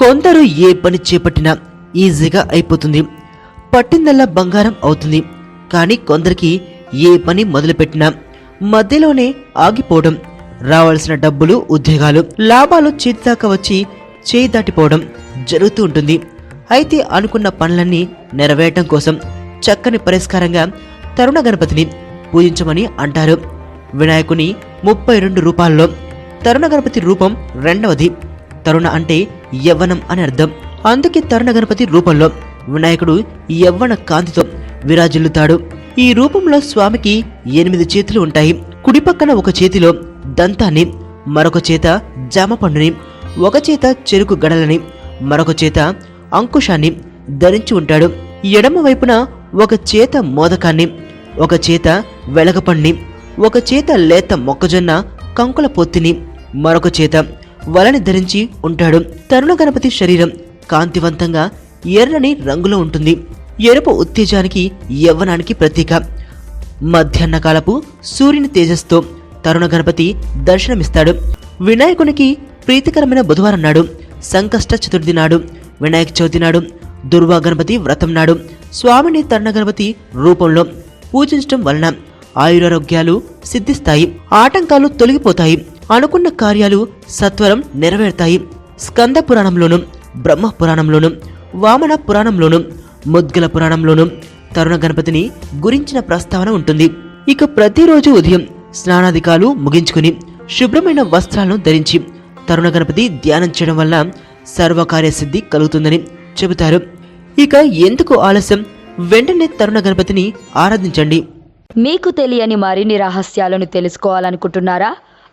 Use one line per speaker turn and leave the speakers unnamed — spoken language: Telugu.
కొందరు ఏ పని చేపట్టినా ఈజీగా అయిపోతుంది. పట్టిందల్లా బంగారం అవుతుంది. కానీ కొందరికి ఏ పని మొదలుపెట్టినా మధ్యలోనే ఆగిపోవడం రావాల్సిన డబ్బులు ఉద్యోగాలు లాభాలు చేతిదాకా వచ్చి చేయి దాటిపోవడం జరుగుతూ ఉంటుంది. అయితే అనుకున్న పనులన్నీ నెరవేయటం కోసం చక్కని పరిష్కారంగా తరుణ గణపతిని పూజించమని అంటారు. వినాయకుని ముప్పై రెండు రూపాల్లో తరుణ గణపతి రూపం రెండవది. తరుణ అంటే యవ్వనం అని అర్థం. అందుకే తరుణ గణపతి రూపంలో వినాయకుడు యవ్వన కాంతితో విరాజిల్లుతాడు. ఈ రూపంలో స్వామికి ఎనిమిది చేతులు ఉంటాయి. కుడి పక్కన ఒక చేతిలో దంతాన్ని మరొక చేత జామ పండుని ఒక చేత చెరుకు గడలని మరొక చేత అంకుశాన్ని ధరించి ఉంటాడు. ఎడమ వైపున ఒక చేత మోదకాన్ని ఒక చేత వెలగపండిని ఒక చేత లేత మొక్కజొన్న కంకుల పొత్తిని మరొక చేత వలని ధరించి ఉంటాడు. తరుణ గణపతి శరీరం కాంతివంతంగా ఎర్రని రంగులో ఉంటుంది. ఎరుపు ఉత్తేజానికి యవ్వనానికి ప్రతీక. మధ్యాహ్నకాలపు సూర్యుని తేజస్తో తరుణ గణపతి దర్శనమిస్తాడు. వినాయకునికి ప్రీతికరమైన బుధవారం నాడు సంకష్ట చతుర్థి నాడు వినాయక చవితి నాడు దుర్వా గణపతి వ్రతం నాడు స్వామిని తరుణ గణపతి రూపంలో పూజించడం వలన ఆయురారోగ్యాలు సిద్ధిస్తాయి. ఆటంకాలు తొలగిపోతాయి. అనుకున్న కార్యాలు సత్వరం నెరవేరుతాయి. స్కంద పురాణంలోను బ్రహ్మ పురాణంలోను వామన పురాణంలోను ముద్గల పురాణంలోను తరుణ గణపతిని గురించిన ప్రస్తావన ఉంటుంది. ఇక ప్రతిరోజు ఉదయం స్నానాధికాలు ముగించుకుని శుభ్రమైన వస్త్రాలను ధరించి తరుణ గణపతి ధ్యానం చేయడం వల్ల సర్వకార్య సిద్ధి కలుగుతుందని చెబుతారు. ఇక ఎందుకు ఆలస్యం? వెంటనే తరుణ గణపతిని ఆరాధించండి.
మీకు తెలియని మరిన్ని రహస్యాలను తెలుసుకోవాలనుకుంటున్నారా?